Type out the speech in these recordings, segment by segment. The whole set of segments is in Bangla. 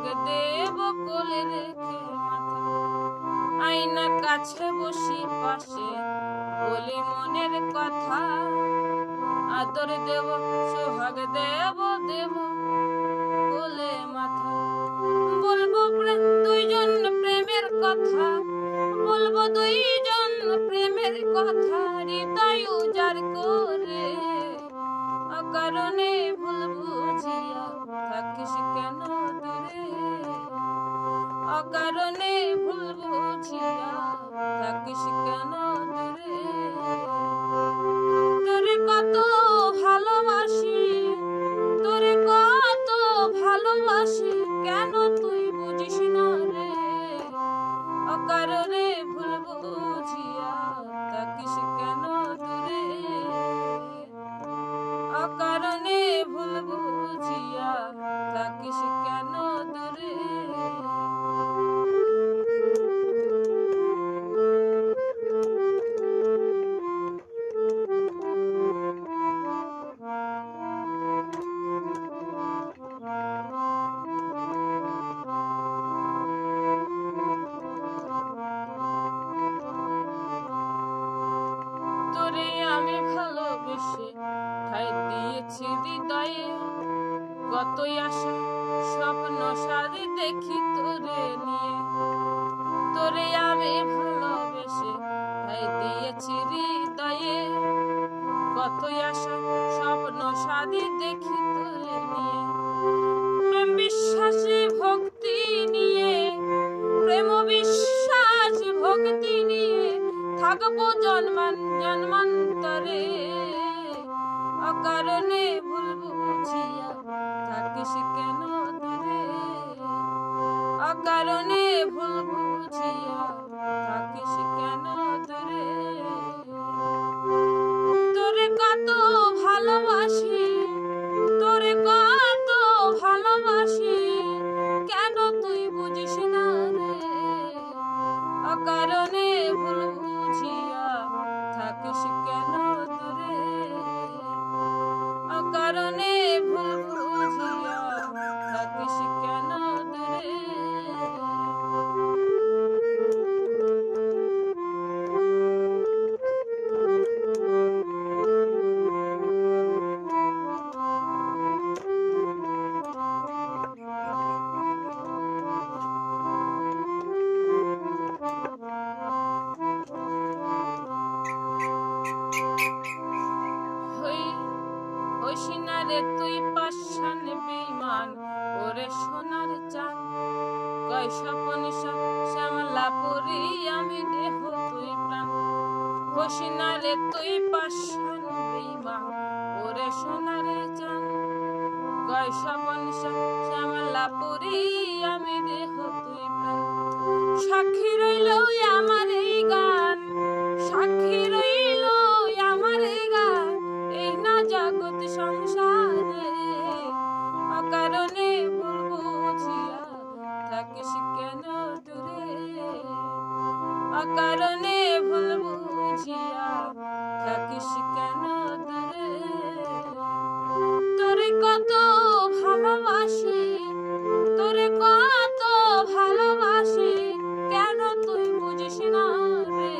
সোহাগ দেব কোলে রেখে মাথা। আয়নার কাছে বসি পাশে বলি মনের কথা। আদর দেব, সোহাগ দেব দেব কোলে মাথা। বলব দুইজন প্রেমের কথা। বলব, দুইজন প্রেমের কথা। হৃদয় উজার করে অকারণে ভুল বুঝিয়া থাকিস কেন? অকারণে ভুল বুঝিয়া থাকিস কেন কতই আশা, স্বপ্ন সারি দেখি তোরে নিয়ে। তোরে আমি ভালোবেসে ঠাই দিয়েছি হৃদয়ে। কতই আশা, স্বপ্ন সারি দেখি তোরে নিয়ে। বিশ্বাসী ভক্তি নিয়ে, প্রেম বিশ্বাস ভক্তি নিয়ে থাকব জন্মান জন্মান্তরে। অকারণে ভুল বুঝিয়া অকারণে ভুল তুই পাশান বিমান, ওরে সোনার চান কয় স্বপন শ্যামলা পরি, আমি দেহ তুই প্রাণ। হইসি না রে তুই পাশান বেইমান ওরে সোনার চান কয় স্বপন শ্যামলা পরি, আমি দেহ তুই প্রাণ। সাক্ষী রইল আমার এই অকারণে ভুল বুঝিয়া থাকিস কেন তোরে কত ভালোবাসি, তোরে কত ভালোবাসি, কেন তুই বুঝিস না রে?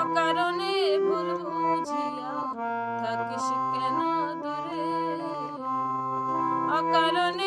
অকারণে ভুল বুঝিয়া থাকিস কেন অকারণে